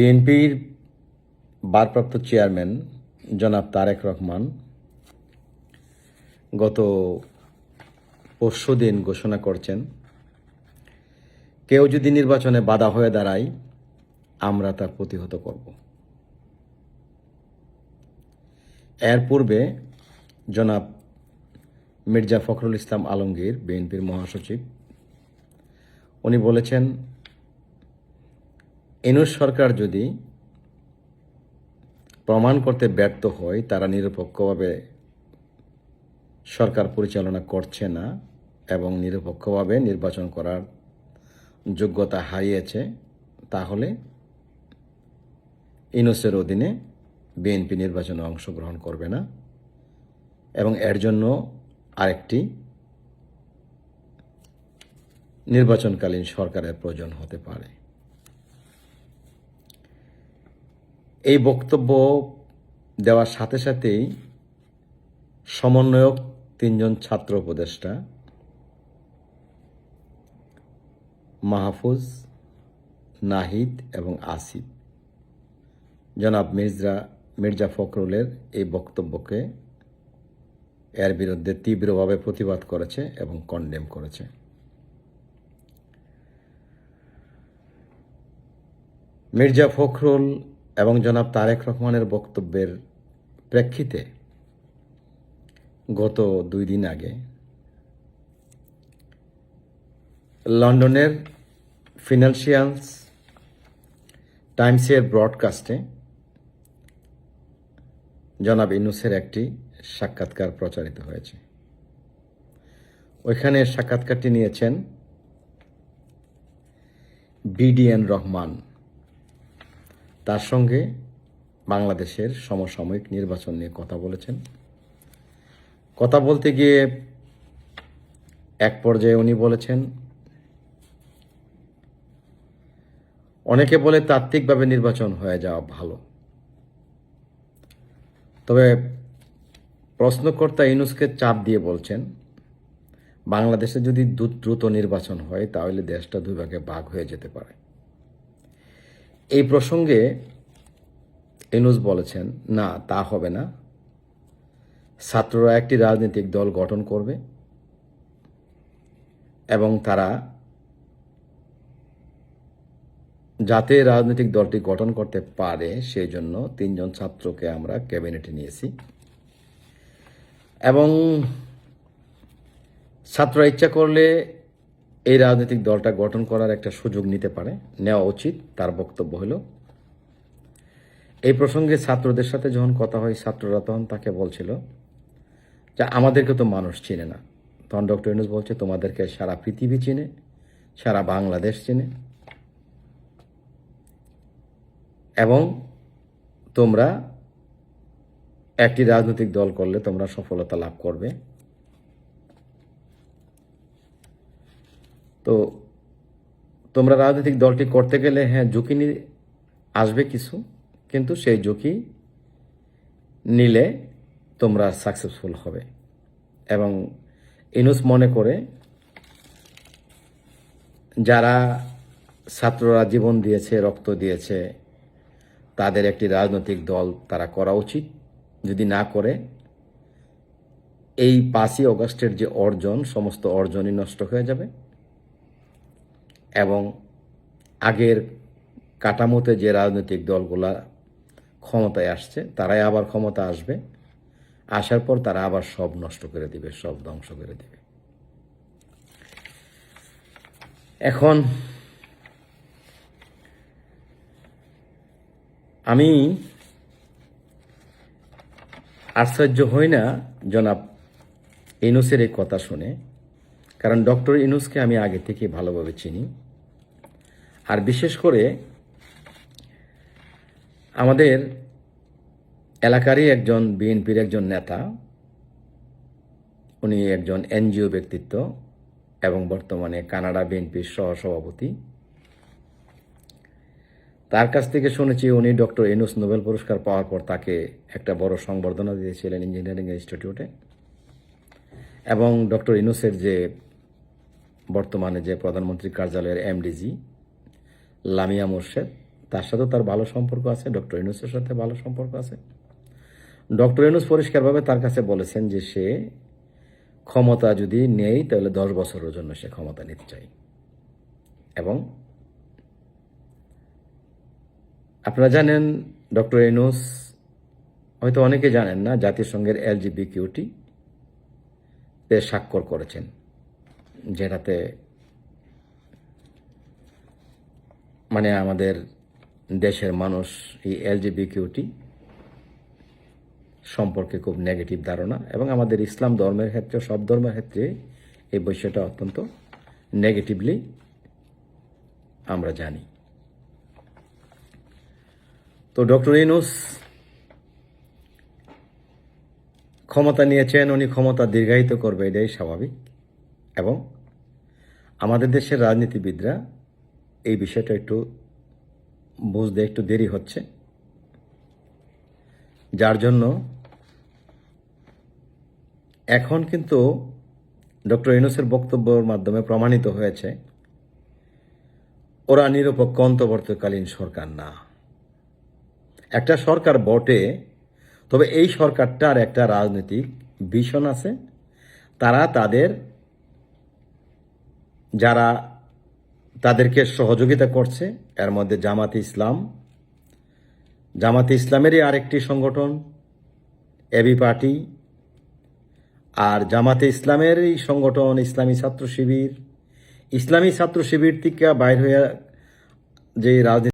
বিএনপির ভারপ্রাপ্ত চেয়ারম্যান জনাব তারেক রহমান গত পরশু দিন ঘোষণা করছেন, কেউ যদি নির্বাচনে বাধা হয়ে দাঁড়ায়, আমরা তা প্রতিহত করব। এর পূর্বে জনাব মির্জা ফখরুল ইসলাম আলমগীর, বিএনপির মহাসচিব, উনি বলেছেন এনুস সরকার যদি প্রমাণ করতে ব্যর্থ হয়, তারা নিরপেক্ষভাবে সরকার পরিচালনা করছে না এবং নিরপেক্ষভাবে নির্বাচন করার যোগ্যতা হারিয়েছে, তাহলে ইনুসের অধীনে বিএনপি নির্বাচনে অংশগ্রহণ করবে না। এবং এর জন্য আরেকটি নির্বাচনকালীন সরকারের প্রয়োজন হতে পারে। এই বক্তব্য দেওয়ার সাথে সাথেই সমন্বয়ক তিনজন ছাত্র উপদেষ্টা, মাহফুজ, নাহিদ এবং আসিফ। জনাব মির্জা মির্জা ফখরুলের এই বক্তব্যকে এর বিরুদ্ধে তীব্রভাবে প্রতিবাদ করেছে এবং কন্ডেম করেছে। মির্জা ফখরুল এবং জনাব তারেক রহমানের বক্তব্যের প্রেক্ষিতে গত দুই দিন আগে লন্ডনের ফিনান্সিয়ালস টাইমসের ব্রডকাস্টে জনাব ইনুসের একটি সাক্ষাৎকার প্রচারিত হয়েছে। ওইখানে সাক্ষাৎকারটি নিয়েছেন বিডিএন রহমান। তার সঙ্গে বাংলাদেশের সমসাময়িক নির্বাচন নিয়ে কথা বলেছেন। কথা বলতে গিয়ে এক পর্যায়ে উনি বলেছেন, অনেকে বলে তাত্ত্বিকভাবে নির্বাচন হয়ে যাওয়া ভালো। তবে প্রশ্নকর্তা ইউনুসকে চাপ দিয়ে বলছেন, বাংলাদেশে যদি দ্রুত দ্রুত নির্বাচন হয় তাহলে দেশটা দুই ভাগে ভাগ হয়ে যেতে পারে। এই প্রসঙ্গে ইনুস বলেছেন, না, তা হবে না। ছাত্ররা একটি রাজনৈতিক দল গঠন করবে এবং তারা যাতে রাজনৈতিক দলটি গঠন করতে পারে, সেই জন্য তিনজন ছাত্রকে আমরা ক্যাবিনেটে নিয়েছি। এবং ছাত্ররা ইচ্ছা করলে এই রাজনৈতিক দলটা গঠন করার একটা সুযোগ নিতে পারে, নেওয়া উচিত, তার বক্তব্য হলো। এই প্রসঙ্গে ছাত্রদের সাথে যখন কথা হয়, ছাত্ররা তখন তাকে বলছিল যে, আমাদেরকে তো মানুষ চিনে না। তখন ডক্টর ইউনুস বলছে, তোমাদেরকে সারা পৃথিবী চিনে, সারা বাংলাদেশ চিনে। এবং তোমরা একটি রাজনৈতিক দল করলে তোমরা সফলতা লাভ করবে। তো তোমরা রাজনৈতিক দলটি করতে গেলে হ্যাঁ ঝুঁকি আসবে কিছু, কিন্তু সেই ঝুঁকি নিলে তোমরা সাকসেসফুল হবে। এবং ইনুস মনে করে, যারা ছাত্ররা জীবন দিয়েছে, রক্ত দিয়েছে, তাদের একটি রাজনৈতিক দল তারা করা উচিত। যদি না করে, এই পাঁচই অগস্টের যে অর্জন, সমস্ত অর্জনই নষ্ট হয়ে যাবে। এবং আগের কাঠামোতে যে রাজনৈতিক দলগুলা ক্ষমতায় আসছে, তারাই আবার ক্ষমতা আসবে। আসার পর তারা আবার সব নষ্ট করে দিবে, সব ধ্বংস করে দিবে। এখন আমি আশ্চর্য হই না, জনাব ইনুসের এই কথা শুনে, কারণ ডক্টর ইনুসকে আমি আগে থেকে ভালোভাবে চিনি। আর বিশেষ করে আমাদের এলাকারই একজন বিএনপির একজন নেতা, উনি একজন এনজিও ব্যক্তিত্ব এবং বর্তমানে কানাডা বিএনপির সহসভাপতি। তার কাছ থেকে শুনেছি উনি ডক্টর এনুস নোবেল পুরস্কার পাওয়ার পর তাকে একটা বড় সংবর্ধনা দিয়েছিলেন ইঞ্জিনিয়ারিং ইনস্টিটিউটে। এবং ডক্টর ইনুসের যে বর্তমানে যে প্রধানমন্ত্রী কার্যালয়ের এমডিজি লামিয়া মোর্শেদ, তার সাথেও তার ভালো সম্পর্ক আছে, ডক্টর ইউনুসের সাথে ভালো সম্পর্ক আছে। ডক্টর ইউনুস পরিষ্কারভাবে তার কাছে বলেছেন যে সে ক্ষমতা যদি নেই, তাহলে দশ বছরের জন্য সে ক্ষমতা নিতে চাই। এবং আপনারা জানেন, ডক্টর ইউনুস, হয়তো অনেকে জানেন না, জাতিসংঘের এলজিবি কিউটি তে স্বাক্ষর করেছেন, যেটাতে মানে আমাদের দেশের মানুষ এই এলজিবিকিউটি সম্পর্কে খুব নেগেটিভ ধারণা এবং আমাদের ইসলাম ধর্মের ক্ষেত্রে, সব ধর্মের ক্ষেত্রে এই বিষয়টা অত্যন্ত নেগেটিভলি আমরা জানি। তো ডক্টর ইনুস ক্ষমতা নিয়েছেন, উনি ক্ষমতা দীর্ঘায়িত করবে, এটাই স্বাভাবিক। এবং আমাদের দেশের রাজনীতিবিদরা এই বিষয়টা একটু বুঝতে একটু দেরি হচ্ছে। যার জন্য এখন কিন্তু ডক্টর ইনুসের বক্তব্যের মাধ্যমে প্রমাণিত হয়েছে, ওরা নিরপেক্ষ অন্তর্বর্তীকালীন সরকার না। একটা সরকার বটে, তবে এই সরকারটার একটা রাজনৈতিক ভিশন আছে। তারা তাদের যারা তাদেরকে সহযোগিতা করছে। এর মধ্যে জামাতে ইসলাম। জামাতে ইসলামেরই আরেকটি সংগঠন, এবি পার্টি। আর জামাতে ইসলামেরই সংগঠন ইসলামী ছাত্র শিবির। ইসলামী ছাত্র শিবির থেকে বাইর হয়ে যে রাজনীতি